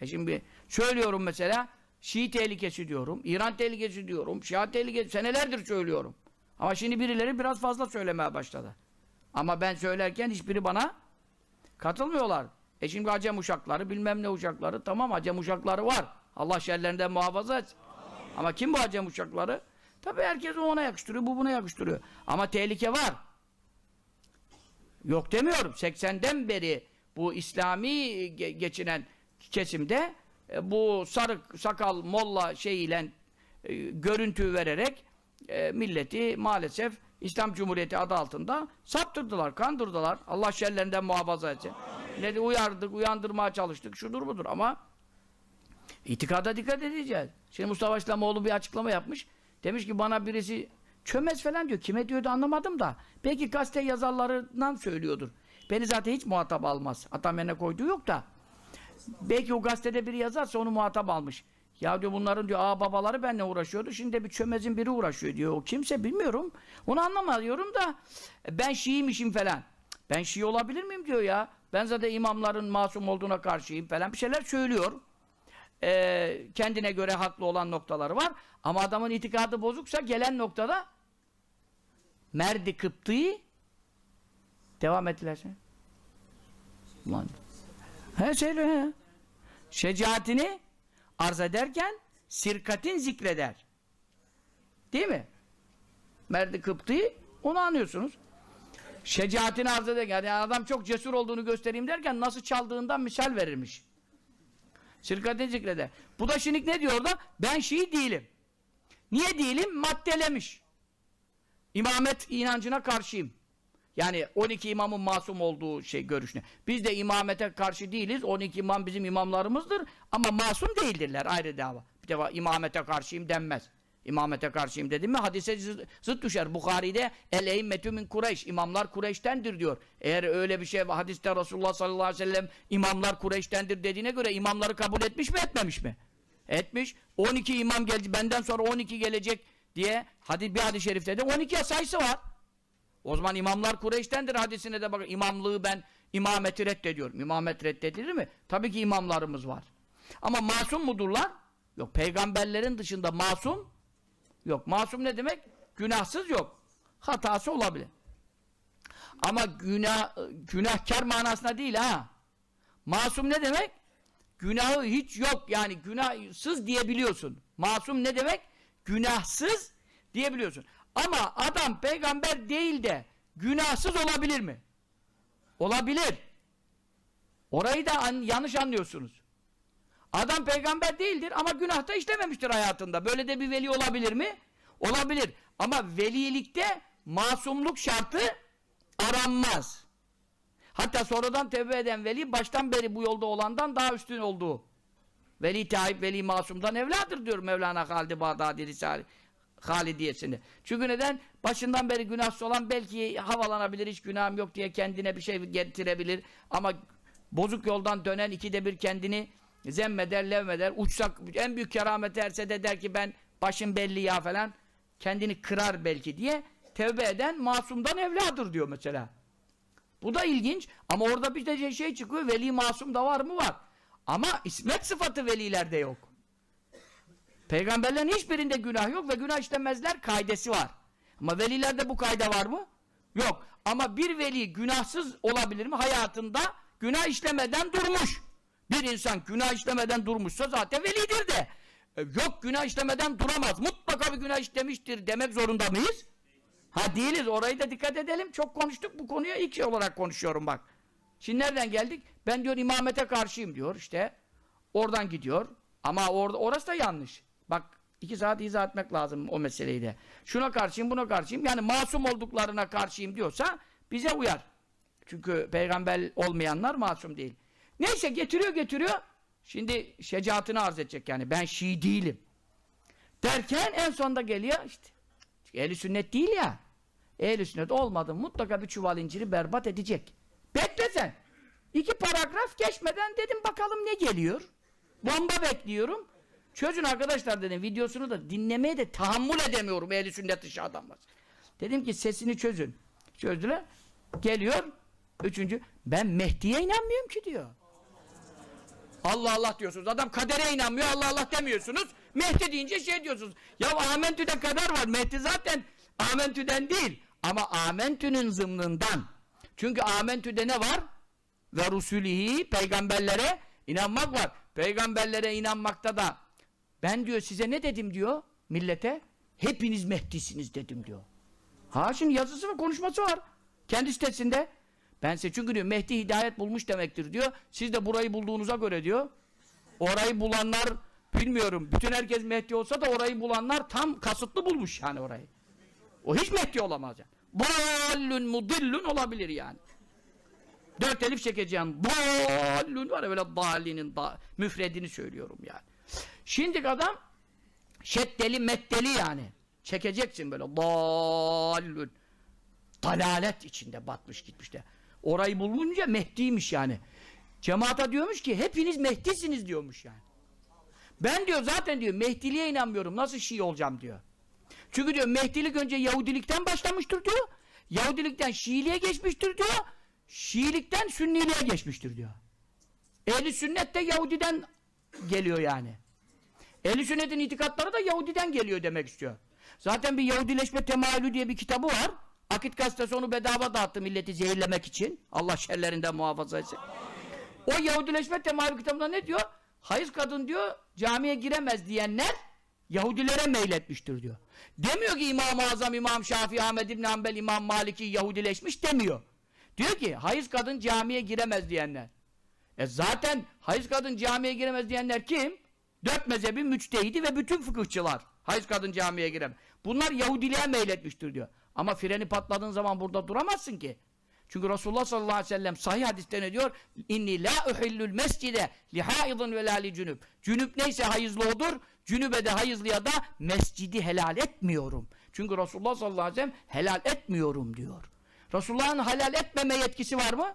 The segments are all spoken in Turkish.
E şimdi söylüyorum mesela Şii tehlikesi diyorum, İran tehlikesi diyorum, Şia tehlikesi senelerdir söylüyorum. Ama şimdi birileri biraz fazla söylemeye başladı. Ama ben söylerken hiçbiri bana katılmıyorlar. E şimdi Acem uşakları, bilmem ne uşakları, tamam Acem uşakları var. Allah şerlerinden muhafaza etsin. Ama kim bu Acem uşakları? Tabii herkes ona yakıştırıyor, bu buna yakıştırıyor. Ama tehlike var. Yok demiyorum. 80'den beri bu İslami ge- geçinen kesimde e, bu sarık, sakal, molla şeyiyle e, görüntü vererek e, milleti maalesef İslam Cumhuriyeti adı altında saptırdılar, kandırdılar. Allah şerlerinden muhafaza etsin. Ne de uyardık, uyandırmaya çalıştık. Şudur budur ama itikada dikkat edeceğiz. Şimdi Mustafa İslamoğlu bir açıklama yapmış. Demiş ki bana birisi çömez falan diyor. Kime diyordu anlamadım da. Belki gazete yazarlarından söylüyordur. Beni zaten hiç muhatap almaz. Atam yerine koyduğu yok da. Belki o gazetede biri yazarsa onu muhatap almış. Ya diyor bunların diyor ağ babaları benimle uğraşıyordu. Şimdi de bir çömezin biri uğraşıyor diyor. O kimse bilmiyorum. Onu anlamıyorum da ben Şiiymişim falan. Ben Şii olabilir miyim diyor ya. Ben zaten imamların masum olduğuna karşıyım falan bir şeyler söylüyor. Ee, kendine göre haklı olan noktaları var. Ama adamın itikadı bozuksa gelen noktada Merdi Kıptı'yı devam ettiler. Ulan. He söyle he. Şecaatini arz ederken sirkatin zikreder. Değil mi? Merdi Kıptı'yı onu anlıyorsunuz. Şecaatini arz ederken yani adam çok cesur olduğunu göstereyim derken nasıl çaldığından misal verirmiş. Sirkatin zikreder. Bu da şimdi ne diyor da? Ben Şii değilim. Niye değilim? Maddelemiş. İmamet inancına karşıyım. Yani 12 imamın masum olduğu şey görüşüne. Biz de imamete karşı değiliz. 12 imam bizim imamlarımızdır. Ama masum değildirler. Ayrı dava. Bir defa imamete karşıyım denmez. İmamete karşıyım dedim mi hadise zı- zıt düşer. Bukhari'de el eimmetü min Kureyş. İmamlar Kureyş'tendir diyor. Eğer öyle bir şey hadiste Resulullah sallallahu aleyhi ve sellem imamlar Kureyş'tendir dediğine göre imamları kabul etmiş mi etmemiş mi? Etmiş. 12 imam geldi. Benden sonra 12 gelecek diye hadi bir hadis-i şerifte de 12 sayısı var. O zaman imamlar Kureyş'tendir hadisine de bakın. İmamlığı ben imameti reddediyorum. İmamet reddedilir mi? Tabii ki imamlarımız var. Ama masum mudurlar? Yok. Peygamberlerin dışında masum yok. Masum ne demek? Günahsız yok. Hatası olabilir. Ama günah, günahkar manasına değil ha. Masum ne demek? Günahı hiç yok. Yani günahsız diyebiliyorsun. Masum ne demek? Günahsız diyebiliyorsun. Ama adam peygamber değil de günahsız olabilir mi? Olabilir. Orayı da an- yanlış anlıyorsunuz. Adam peygamber değildir ama günah da işlememiştir hayatında. Böyle de bir veli olabilir mi? Olabilir. Ama velilikte masumluk şartı aranmaz. Hatta sonradan tevbe eden veli baştan beri bu yolda olandan daha üstün olduğu. Veli Taib, Veli Masum'dan evladır diyor Mevlana Halid-i Bağdadi Risale Halidiyesinde. Çünkü neden? Başından beri günahsız olan belki havalanabilir, hiç günahım yok diye kendine bir şey getirebilir. Ama bozuk yoldan dönen ikide bir kendini zemmeder, levmeder, uçsak en büyük kerameti erse de der ki ben başım belli ya falan kendini kırar belki diye tevbe eden masumdan evladır diyor mesela. Bu da ilginç ama orada bir de şey çıkıyor veli masum da var mı var. Ama ismet sıfatı velilerde yok. Peygamberlerin hiçbirinde günah yok ve günah işlemezler kaidesi var. Ama velilerde bu kayda var mı? Yok. Ama bir veli günahsız olabilir mi? Hayatında günah işlemeden durmuş. Bir insan günah işlemeden durmuşsa zaten velidir de. E, Yok günah işlemeden duramaz. Mutlaka bir günah işlemiştir demek zorunda mıyız? Ha değiliz. Orayı da dikkat edelim. Çok konuştuk bu konuya ilk şey olarak konuşuyorum bak. Şimdi nereden geldik? Ben diyor imamete karşıyım diyor işte. Oradan gidiyor. Ama orada orası da yanlış. Bak iki saat izah etmek lazım o meseleyi de. Şuna karşıyım buna karşıyım. Yani masum olduklarına karşıyım diyorsa bize uyar. Çünkü peygamber olmayanlar masum değil. Neyse getiriyor getiriyor. Şimdi şecaatini arz edecek yani. Ben Şii değilim. Derken en sonunda geliyor işte. Çünkü ehl sünnet değil ya. ehl sünnet olmadı mutlaka bir çuval inciri berbat edecek. Bekle sen. İki paragraf geçmeden dedim bakalım ne geliyor. Bomba bekliyorum. Çözün arkadaşlar dedim videosunu da dinlemeye de tahammül edemiyorum ehl sünnet dışı adamlar. Dedim ki sesini çözün. Çözdüler. Geliyor. Üçüncü. Ben Mehdi'ye inanmıyorum ki diyor. Allah Allah diyorsunuz. Adam kadere inanmıyor, Allah Allah demiyorsunuz. Mehdi deyince şey diyorsunuz. Ya Amentü'de kadar var. Mehdi zaten Amentü'den değil. Ama Amentü'nün zımnından. Çünkü Amentü'de ne var? Ve Rusulihi peygamberlere inanmak var. Peygamberlere inanmakta da ben diyor size ne dedim diyor millete? Hepiniz Mehdi'siniz dedim diyor. Ha şimdi yazısı ve konuşması var. Kendi sitesinde. Ben size çünkü diyor Mehdi hidayet bulmuş demektir diyor. Siz de burayı bulduğunuza göre diyor. Orayı bulanlar bilmiyorum. Bütün herkes Mehdi olsa da orayı bulanlar tam kasıtlı bulmuş yani orayı. O hiç Mehdi olamaz yani. Dallün mudillün olabilir yani. Dört elif çekeceğim. Dallün var ya böyle dallinin da, müfredini söylüyorum yani. Şimdi adam şeddeli meddeli yani. Çekeceksin böyle dallün. Dalalet içinde batmış gitmiş de. Orayı bulunca Mehdi'ymiş yani. Cemaata diyormuş ki hepiniz Mehdi'siniz diyormuş yani. Ben diyor zaten diyor Mehdiliğe inanmıyorum. Nasıl Şii olacağım diyor. Çünkü diyor Mehdilik önce Yahudilikten başlamıştır diyor. Yahudilikten Şiiliğe geçmiştir diyor. Şiilikten Sünniliğe geçmiştir diyor. Ehli sünnet de Yahudiden geliyor yani. Ehli sünnetin itikatları da Yahudiden geliyor demek istiyor. Zaten bir Yahudileşme temayülü diye bir kitabı var. Akit gazetesi onu bedava dağıttı milleti zehirlemek için. Allah şerlerinden muhafaza etsin. O Yahudileşme temayülü kitabında ne diyor? Hayız kadın diyor camiye giremez diyenler Yahudilere meyletmiştir diyor. Demiyor ki İmam-ı Azam, İmam Şafii, Ahmed İbni Hanbel, İmam Maliki Yahudileşmiş demiyor. Diyor ki hayız kadın camiye giremez diyenler. E zaten hayız kadın camiye giremez diyenler kim? Dört mezhebin müçtehidi ve bütün fıkıhçılar. Hayız kadın camiye giremez. Bunlar Yahudiliğe meyletmiştir diyor. Ama freni patladığın zaman burada duramazsın ki. Çünkü Resulullah sallallahu aleyhi ve sellem sahih hadiste ne diyor? İnni la uhillul mescide li haidin ve la li cünüb. Cünüp neyse hayızlı odur, cünübe de hayızlıya da mescidi helal etmiyorum. Çünkü Resulullah sallallahu aleyhi ve sellem helal etmiyorum diyor. Resulullah'ın helal etmeme yetkisi var mı?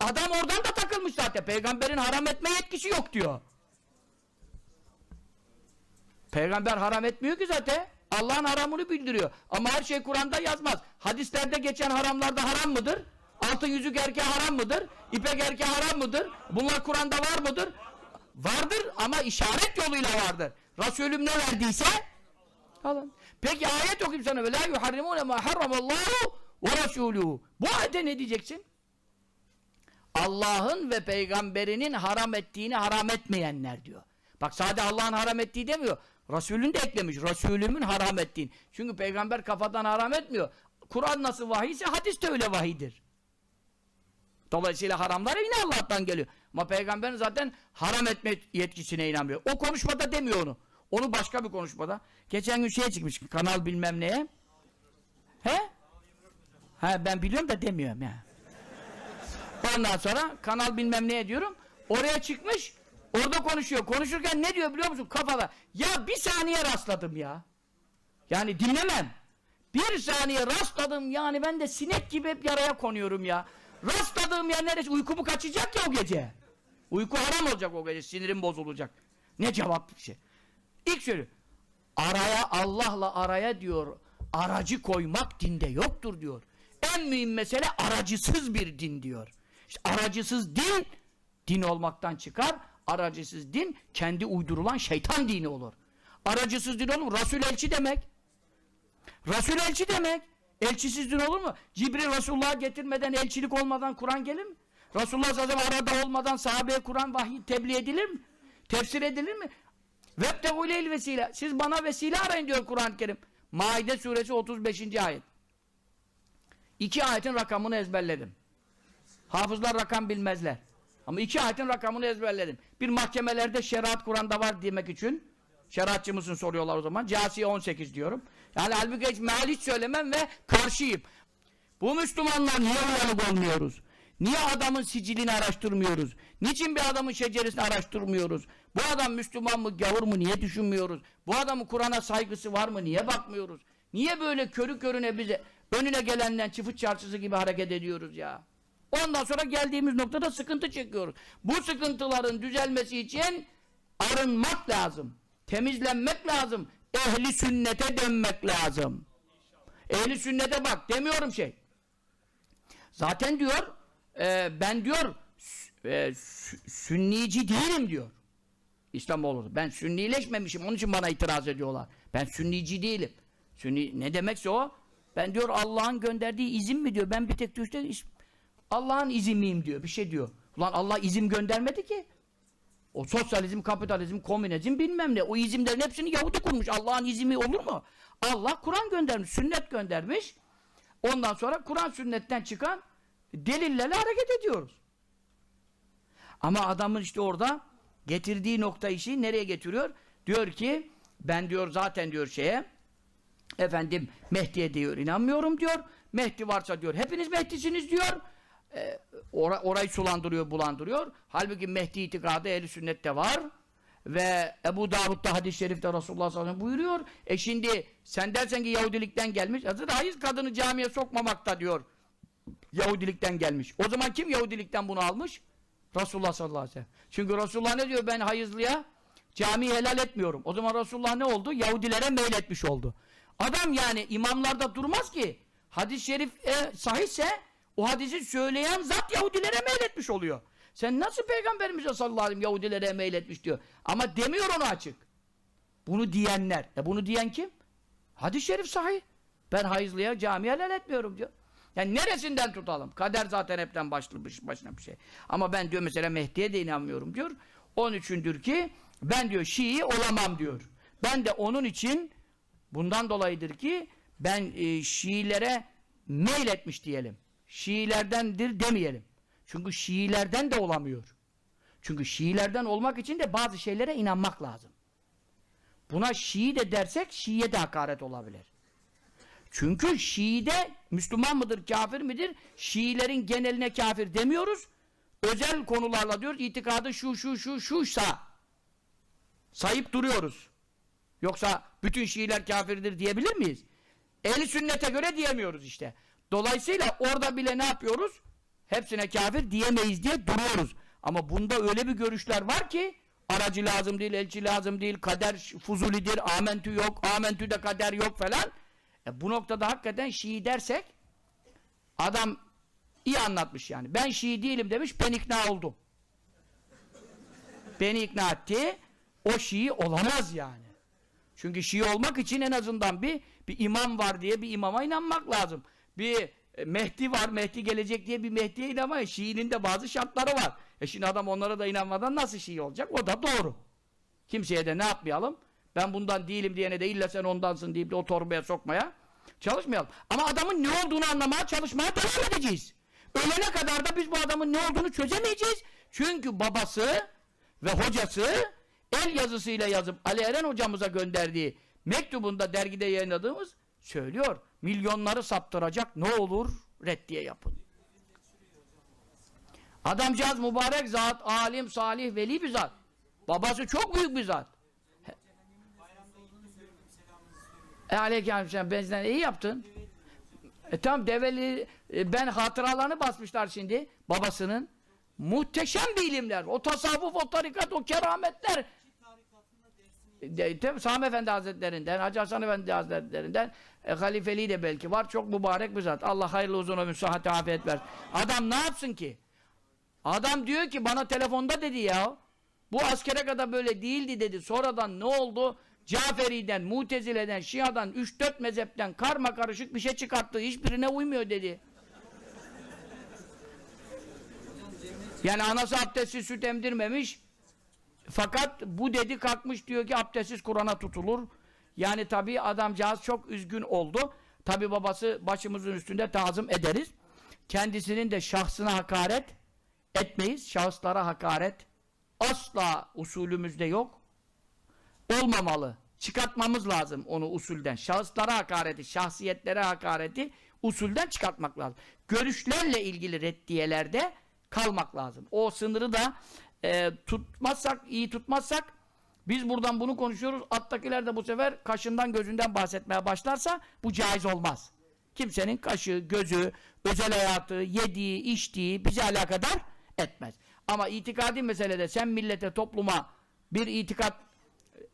Adam oradan da takılmış zaten. Peygamberin haram etme yetkisi yok diyor. Peygamber haram etmiyor ki zaten. Allah'ın haramını bildiriyor. Ama her şey Kur'an'da yazmaz. Hadislerde geçen haramlarda haram mıdır? Altın yüzük erkeğe haram mıdır? İpek erkeğe haram mıdır? Bunlar Kur'an'da var mıdır? Vardır ama işaret yoluyla vardır. Resulüm ne verdiyse alın. Peki ayet okuyayım sana. la yuharrimune ma harramallahu ve resuluhu. Bu ayete ne diyeceksin? Allah'ın ve peygamberinin haram ettiğini haram etmeyenler diyor. Bak sadece Allah'ın haram ettiği demiyor. Resulün de eklemiş. Resulümün haram ettiğini. Çünkü peygamber kafadan haram etmiyor. Kur'an nasıl vahiy ise hadis de öyle vahidir. Dolayısıyla haramlar yine Allah'tan geliyor. Ama peygamberin zaten haram etme yetkisine inanmıyor. O konuşmada demiyor onu. Onu başka bir konuşmada. Geçen gün şeye çıkmış kanal bilmem neye. He? He ben biliyorum da demiyorum ya. Ondan sonra kanal bilmem neye diyorum. Oraya çıkmış. Orada konuşuyor. Konuşurken ne diyor biliyor musun? Kafada. Ya bir saniye rastladım ya. Yani dinlemem. Bir saniye rastladım yani ben de sinek gibi hep yaraya konuyorum ya. Rastladığım yer neresi? Uykumu kaçacak ya o gece. Uyku haram olacak o gece. Sinirim bozulacak. Ne cevap bir şey. İlk söylüyor. Araya Allah'la araya diyor. Aracı koymak dinde yoktur diyor. En mühim mesele aracısız bir din diyor. İşte aracısız din din olmaktan çıkar. Aracısız din kendi uydurulan şeytan dini olur. Aracısız din olur mu? Resul elçi demek. Resul elçi demek. Elçisiz din olur mu? Cibril Resulullah'a getirmeden elçilik olmadan Kur'an gelir mi? Resulullah sellem arada olmadan sahabeye Kur'an vahiy tebliğ edilir mi? Tefsir edilir mi? Vebtegûleyl vesile. Siz bana vesile arayın diyor Kur'an-ı Kerim. Maide suresi 35. ayet. İki ayetin rakamını ezberledim. Hafızlar rakam bilmezler. Ama iki ayetin rakamını ezberledim. Bir mahkemelerde şeriat Kur'an'da var demek için şeriatçı mısın soruyorlar o zaman. Casiye 18 diyorum. Yani halbuki hiç meal hiç söylemem ve karşıyım. Bu Müslümanlar niye uyanık olmuyoruz? Niye adamın sicilini araştırmıyoruz? Niçin bir adamın şeceresini araştırmıyoruz? Bu adam Müslüman mı, gavur mu niye düşünmüyoruz? Bu adamın Kur'an'a saygısı var mı niye bakmıyoruz? Niye böyle körü körüne bize önüne gelenden çıfıt çarşısı gibi hareket ediyoruz ya? Ondan sonra geldiğimiz noktada sıkıntı çekiyoruz. Bu sıkıntıların düzelmesi için arınmak lazım. Temizlenmek lazım. Ehli sünnete dönmek lazım. Ehli sünnete bak demiyorum şey. Zaten diyor e, ben diyor e, sü- sünnici değilim diyor. İslamoğlu. Ben sünnileşmemişim. Onun için bana itiraz ediyorlar. Ben sünnici değilim. Sünni ne demekse o? Ben diyor Allah'ın gönderdiği izin mi diyor. Ben bir tek diyor Allah'ın izinliyim diyor. Bir şey diyor. Ulan Allah izin göndermedi ki. O sosyalizm, kapitalizm, komünizm bilmem ne. O izimlerin hepsini Yahudi kurmuş. Allah'ın izimi olur mu? Allah Kur'an göndermiş, sünnet göndermiş. Ondan sonra Kur'an sünnetten çıkan delillerle hareket ediyoruz. Ama adamın işte orada getirdiği nokta işi nereye getiriyor? Diyor ki ben diyor zaten diyor şeye efendim Mehdi'ye diyor inanmıyorum diyor. Mehdi varsa diyor hepiniz Mehdi'siniz diyor. Ee, ora- orayı sulandırıyor, bulandırıyor. Halbuki Mehdi itikadı ehli sünnette var. Ve Ebu Davud'da hadis-i şerifte Resulullah sallallahu aleyhi ve sellem buyuruyor. E şimdi sen dersen ki Yahudilikten gelmiş. Hazreti hayır kadını camiye sokmamakta diyor. Yahudilikten gelmiş. O zaman kim Yahudilikten bunu almış? Resulullah sallallahu aleyhi ve sellem. Çünkü Resulullah ne diyor? Ben hayızlıya camiyi helal etmiyorum. O zaman Resulullah ne oldu? Yahudilere meyletmiş oldu. Adam yani imamlarda durmaz ki. Hadis-i şerif e, sahihse o hadisi söyleyen zat Yahudilere meyletmiş oluyor. Sen nasıl Peygamberimize sallallahu aleyhi ve sellem Yahudilere meyletmiş diyor. Ama demiyor onu açık. Bunu diyenler. E bunu diyen kim? Hadis-i şerif sahih. Ben hayızlıya camiye helal etmiyorum diyor. Yani neresinden tutalım? Kader zaten hepten başlı başına bir şey. Ama ben diyor mesela Mehdi'ye de inanmıyorum diyor. Onun içindir ki ben diyor Şii olamam diyor. Ben de onun için bundan dolayıdır ki ben e, Şiilere meyletmiş diyelim. Şiilerdendir demeyelim. Çünkü Şiilerden de olamıyor. Çünkü Şiilerden olmak için de bazı şeylere inanmak lazım. Buna Şii de dersek Şii'ye de hakaret olabilir. Çünkü Şii'de Müslüman mıdır, kafir midir? Şiilerin geneline kafir demiyoruz. Özel konularla diyoruz, itikadı şu şu şu şuysa sayıp duruyoruz. Yoksa bütün Şiiler kafirdir diyebilir miyiz? Ehli sünnete göre diyemiyoruz işte. Dolayısıyla orada bile ne yapıyoruz? Hepsine kafir diyemeyiz diye duruyoruz. Ama bunda öyle bir görüşler var ki aracı lazım değil, elçi lazım değil, kader fuzulidir, amentü yok, amentü de kader yok falan. E bu noktada hakikaten Şii dersek adam iyi anlatmış yani. Ben Şii değilim demiş, ben ikna oldum. Beni ikna etti. O Şii olamaz yani. Çünkü Şii olmak için en azından bir bir imam var diye bir imama inanmak lazım. Bir e, Mehdi var, Mehdi gelecek diye bir Mehdi'ye inanmayın. Şii'nin de bazı şartları var. E şimdi adam onlara da inanmadan nasıl Şii olacak? O da doğru. Kimseye de ne yapmayalım? Ben bundan değilim diyene de illa sen ondansın deyip de o torbaya sokmaya çalışmayalım. Ama adamın ne olduğunu anlamaya çalışmaya devam edeceğiz. Ölene kadar da biz bu adamın ne olduğunu çözemeyeceğiz. Çünkü babası ve hocası el yazısıyla yazıp Ali Eren hocamıza gönderdiği mektubunda dergide yayınladığımız söylüyor. Milyonları saptıracak ne olur reddiye yapın. Adamcağız mübarek zat, alim, salih, veli bir zat. Babası çok büyük bir zat. E aleykümselam benzden iyi yaptın. E tamam develi e, ben hatıralarını basmışlar şimdi babasının. Muhteşem bir ilimler. O tasavvuf, o tarikat, o kerametler. De, Sami Efendi Hazretlerinden, Hacı Hasan Efendi Hazretlerinden e, halifeliği de belki var. Çok mübarek bir zat. Allah hayırlı uzun ömür, sıhhat, afiyet versin. Adam ne yapsın ki? Adam diyor ki bana telefonda dedi ya. Bu askere kadar böyle değildi dedi. Sonradan ne oldu? Caferi'den, Mutezile'den, Şia'dan, 3-4 mezhepten karma karışık bir şey çıkarttı. Hiçbirine uymuyor dedi. Yani anası abdestsiz süt emdirmemiş. Fakat bu dedi kalkmış diyor ki abdestsiz Kur'an'a tutulur. Yani tabi adamcağız çok üzgün oldu. Tabi babası başımızın üstünde tazım ederiz. Kendisinin de şahsına hakaret etmeyiz. Şahıslara hakaret asla usulümüzde yok. Olmamalı. Çıkartmamız lazım onu usulden. Şahıslara hakareti, şahsiyetlere hakareti usulden çıkartmak lazım. Görüşlerle ilgili reddiyelerde kalmak lazım. O sınırı da e, tutmazsak, iyi tutmazsak biz buradan bunu konuşuyoruz. Attakiler de bu sefer kaşından gözünden bahsetmeye başlarsa bu caiz olmaz. Kimsenin kaşı, gözü, özel hayatı, yediği, içtiği bizi alakadar etmez. Ama itikadi meselede sen millete, topluma bir itikat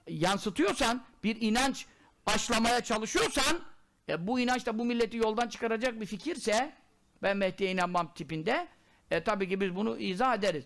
yansıtıyorsan, bir inanç aşılamaya çalışıyorsan, e, bu inanç da bu milleti yoldan çıkaracak bir fikirse, ben Mehdi'ye inanmam tipinde, E tabii ki biz bunu izah ederiz.